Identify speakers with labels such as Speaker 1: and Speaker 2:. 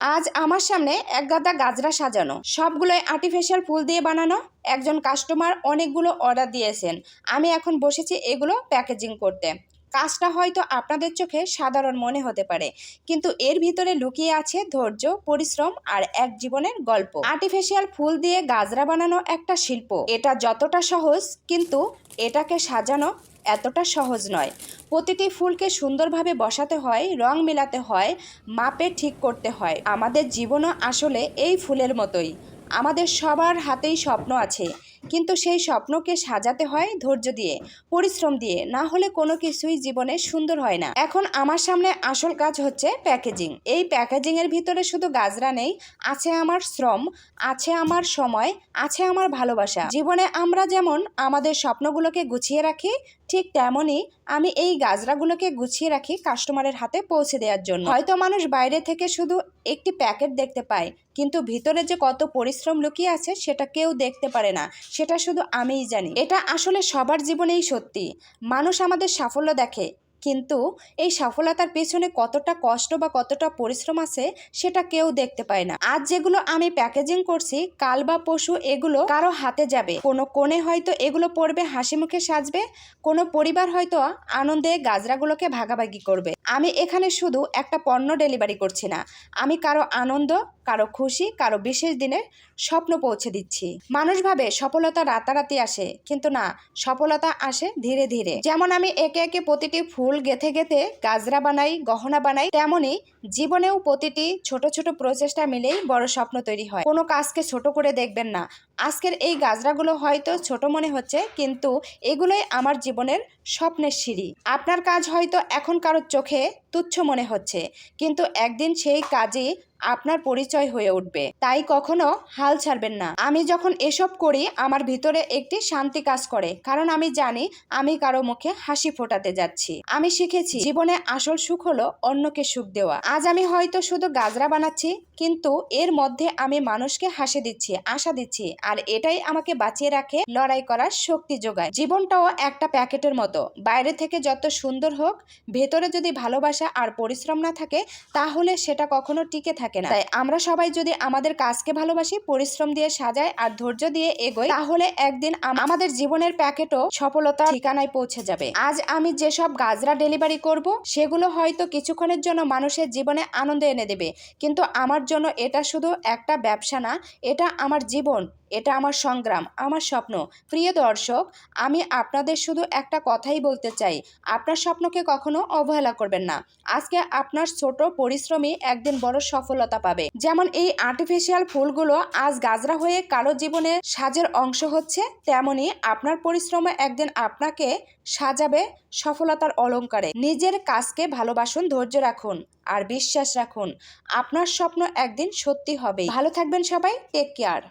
Speaker 1: আজ আমার সামনে এক গাদা গাজরা সাজানো। সবগুলোই আর্টিফিশিয়াল ফুল দিয়ে বানানো। একজন কাস্টমার অনেকগুলো অর্ডার দিয়েছেন। আমি এখন বসেছি এগুলো প্যাকেজিং করতে। কাজটা হয়তো আপনাদের চোখে সাধারণ মনে হতে পারে, কিন্তু এর ভিতরে লুকিয়ে আছে ধৈর্য, পরিশ্রম আর এক জীবনের গল্প। আর্টিফিশিয়াল ফুল দিয়ে গাজরা বানানো একটা শিল্প। এটা যতটা সহজ, কিন্তু এটাকে সাজানো এতটা সহজ নয়। প্রতিটি ফুলকে সুন্দরভাবে বসাতে হয়, রং মেলাতে হয়, মাপে ঠিক করতে হয়। আমাদের জীবনও আসলে এই ফুলের মতোই। আমাদের সবার হাতেই স্বপ্ন আছে। কিন্তু সেই স্বপ্নকে সাজাতে হয় ধৈর্য দিয়ে, পরিশ্রম দিয়ে। না হলে কোনো কিছুই জীবনে সুন্দর হয় না। এখন আমার সামনে আসল কাজ হচ্ছে প্যাকেজিং। এই প্যাকেজিংয়ের ভিতরে শুধু গাজরা নেই, আছে আমার শ্রম, আছে আমার সময়, আছে আমার ভালোবাসা। জীবনে আমরা যেমন আমাদের স্বপ্নগুলোকে গুছিয়ে রাখি, ঠিক তেমনই আমি এই গাজরাগুলোকে গুছিয়ে রাখি কাস্টমারের হাতে পৌঁছে দেওয়ার জন্য। হয়তো মানুষ বাইরে থেকে শুধু একটি প্যাকেট দেখতে পায়, কিন্তু ভিতরে যে কত পরিশ্রম লুকিয়ে আছে সেটা কেউ দেখতে পারে না। সেটা শুধু আমিই জানি। এটা আসলে সবার জীবনেই সত্যি। মানুষ আমাদের সাফল্য দেখে। কিন্তু এই সফলতার পেছনে কতটা কষ্ট বা কতটা পরিশ্রম আছে সেটা কেউ দেখতে পায় না। আজ যেগুলো আমি প্যাকেজিং করছি, কাল বা পশু এগুলো কারও হাতে যাবে। কোনো কোণে হয়তো এগুলো পড়বে, হাসি মুখে সাজবে, কোনো পরিবার হয়তো আনন্দে গাজরাগুলোকে ভাগাভাগি করবে। আমি এখানে শুধু একটা পণ্য ডেলিভারি করছি না, আমি কারও আনন্দ, কারও খুশি, কারও বিশেষ দিনের স্বপ্ন পৌঁছে দিচ্ছি। মানুষ ভাবে সফলতা রাতারাতি আসে, কিন্তু না, সফলতা আসে ধীরে ধীরে। যেমন আমি একে একে প্রতিটি ফুল গেথে গেথে গাজরা বানাই, গহনা বানাই, তেমনই জীবনেও প্রতিটি ছোট ছোট প্রচেষ্টা মিলেই বড় স্বপ্ন তৈরি হয়। কোনো কাজকে ছোট করে দেখবেন না। আজকের এই গাজরাগুলো হয়তো ছোট মনে হচ্ছে, কিন্তু এগুলোই আমার জীবনের স্বপ্নের সিঁড়ি। আপনার কাজ হয়তো এখন কারোর চোখে তুচ্ছ মনে হচ্ছে, কিন্তু একদিন সেই কাজই আপনার পরিচয় হয়ে উঠবে। তাই কখনো হাল ছাড়বেন না। আমি যখন এসব করি, আমার ভিতরে একটি শান্তি কাজ করে, কারণ আমি জানি আমি কারও মুখে হাসি ফোটাতে যাচ্ছি। আমি শিখেছি, জীবনে আসল সুখ হলো অন্যকে সুখ দেওয়া। আজ আমি হয়তো শুধু গাজরা বানাচ্ছি, কিন্তু এর মধ্যে আমি মানুষকে হাসি দিচ্ছি, আশা দিচ্ছি, আর এটাই আমাকে বাঁচিয়ে রাখে, লড়াই করার শক্তি যোগায়। জীবনটাও একটা প্যাকেটের মতো। বাইরে থেকে যত সুন্দর হোক, ভেতরে যদি ভালোবাসা আর পরিশ্রম না থাকে, তাহলে সেটা কখনো টিকে থাকে না। তাই আমরা সবাই যদি আমাদের কাজকে ভালোবাসি, পরিশ্রম দিয়ে সাজাই আর ধৈর্য দিয়ে এগোই, তাহলে একদিন আমাদের জীবনের প্যাকেটও সফলতা ঠিকানায় পৌঁছে যাবে। আজ আমি যেসব গাজরা ডেলিভারি করব, সেগুলো হয়তো কিছুক্ষণের জন্য মানুষের জীবনে আনন্দ এনে দেবে। কিন্তু আমার জন্য এটা শুধু একটা ব্যবসা না, এটা আমার জীবন, এটা আমার সংগ্রাম, আমার স্বপ্ন। প্রিয় দর্শক, আমি আপনাদের শুধু একটা কথাই বলতে চাই। আপনার স্বপ্নকে কখনো অবহেলা করবেন না। আজকে আপনার ছোট পরিশ্রমী একদিন বড় সফলতা পাবে। যেমন এই আর্টিফিশিয়াল ফুলগুলো আজ গাজরা হয়ে কারও জীবনে সাজের অংশ হচ্ছে, তেমনি আপনার পরিশ্রমে একদিন আপনাকে সাজাবে, সফলতার অলংকারে নিজের কাজকে ভালোবাসুন, ধৈর্য রাখুন আর বিশ্বাস রাখুন। আপনার স্বপ্ন একদিন সত্যি হবে ভালো থাকবেন সবাই, টেক কেয়ার।